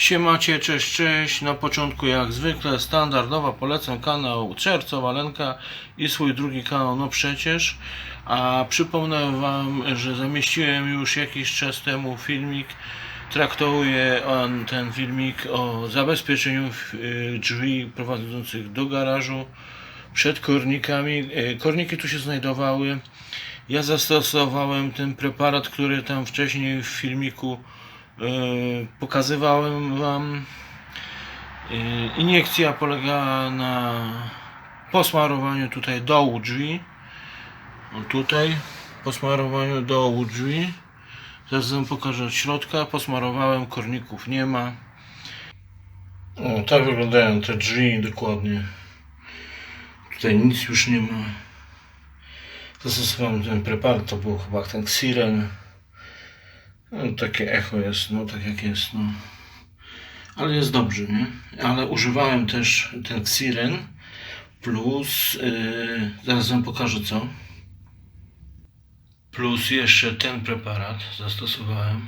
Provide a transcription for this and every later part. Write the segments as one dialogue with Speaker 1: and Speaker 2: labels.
Speaker 1: Siemacie, cześć, cześć. Na początku jak zwykle standardowo polecam kanał Czerco Walenka i swój drugi kanał, no przecież. A przypomnę wam, że zamieściłem już jakiś czas temu filmik. Traktuje on ten filmik o zabezpieczeniu y, drzwi prowadzących do garażu przed kornikami. Y, Korniki tu się znajdowały. Ja zastosowałem ten preparat, który tam wcześniej w filmiku pokazywałem wam yy, iniekcja polegała na posmarowaniu tutaj dołu drzwi tutaj posmarowaniu dołu drzwi zaraz wam pokażę od środka. Posmarowałem korników nie ma. O tak wyglądają te drzwi dokładnie. Tutaj nic już nie ma. Zastosowałem ten preparat to był chyba ten Xiren no, takie echo jest, no tak jak jest, no. Ale jest dobrze, nie? Ale używałem też ten Xiren plus, yy, zaraz wam pokażę co. Plus jeszcze ten preparat zastosowałem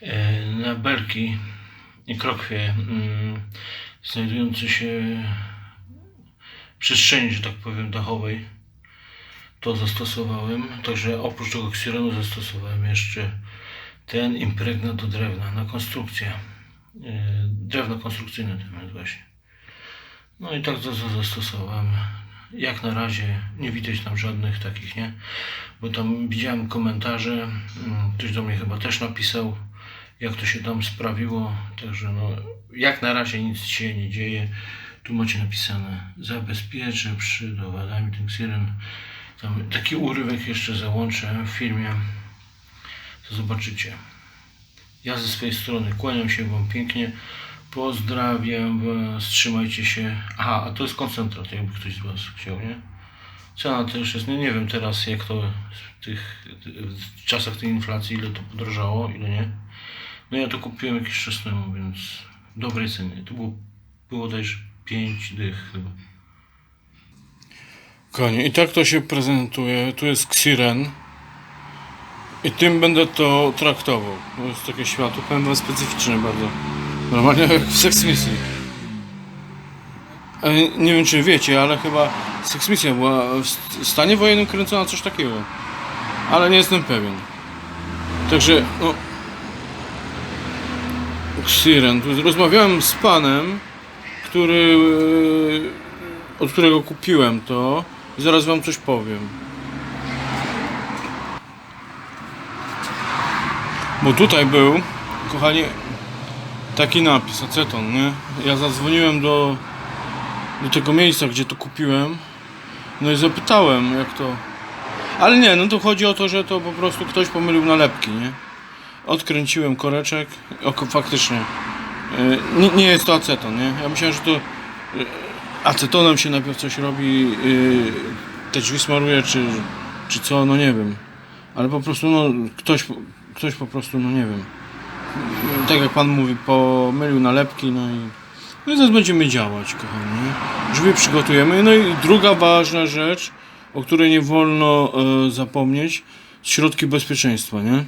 Speaker 1: yy, na belki i krokwie yy, znajdujące się w przestrzeni, że tak powiem, dachowej. To zastosowałem. Także oprócz tego Xirenu zastosowałem jeszcze ten impregnat do drewna na konstrukcję. Yy, Drewno konstrukcyjne to jest właśnie. No i tak to to zastosowałem. Jak na razie nie widać tam żadnych takich, nie? Bo tam widziałem komentarze, mm, ktoś do mnie chyba też napisał, jak to się tam sprawiło. Także no, jak na razie nic się nie dzieje. Tu macie napisane zabezpieczę przy dowadami ten Xiren. Tam taki urywek jeszcze załączę w filmie to zobaczycie. Ja ze swojej strony kłaniam się Wam pięknie. Pozdrawiam Was, trzymajcie się. Aha, a to jest koncentrat, jakby ktoś z Was chciał, nie? Cena też jest, nie, nie wiem teraz jak to w tych w czasach tej inflacji, ile to podrożało, ile nie. No ja to kupiłem jakiś czas temu, więc dobrej cenie. To było, było też 5 dych chyba. Konie, i tak to się prezentuje. Tu jest Xiren. I tym będę to traktował. To jest takie światło, powiem wam specyficzne bardzo. Normalnie jak w Sex. E, Nie wiem czy wiecie, ale chyba Sex Misja była w st- stanie wojennym kręcona coś takiego. Ale nie jestem pewien. Także, no... Tu rozmawiałem z panem, który... e, od którego kupiłem to. I zaraz wam coś powiem. Bo tutaj był, kochani, taki napis, aceton, nie? Ja zadzwoniłem do, do tego miejsca, gdzie to kupiłem. No i zapytałem, jak to... Ale nie, no to chodzi o to, że to po prostu ktoś pomylił nalepki, nie? Odkręciłem koreczek, oko faktycznie. Yy, nie, nie jest to aceton, nie? Ja myślałem, że to yy, acetonem się najpierw coś robi, yy, te drzwi smaruje, czy, czy co, no nie wiem. Ale po prostu, no, ktoś, ktoś po prostu, no nie wiem. Tak jak pan mówi, pomylił nalepki, no i. No i zaraz będziemy działać, kochani. Drzwi przygotujemy. No i druga ważna rzecz, o której nie wolno e, zapomnieć, środki bezpieczeństwa, nie?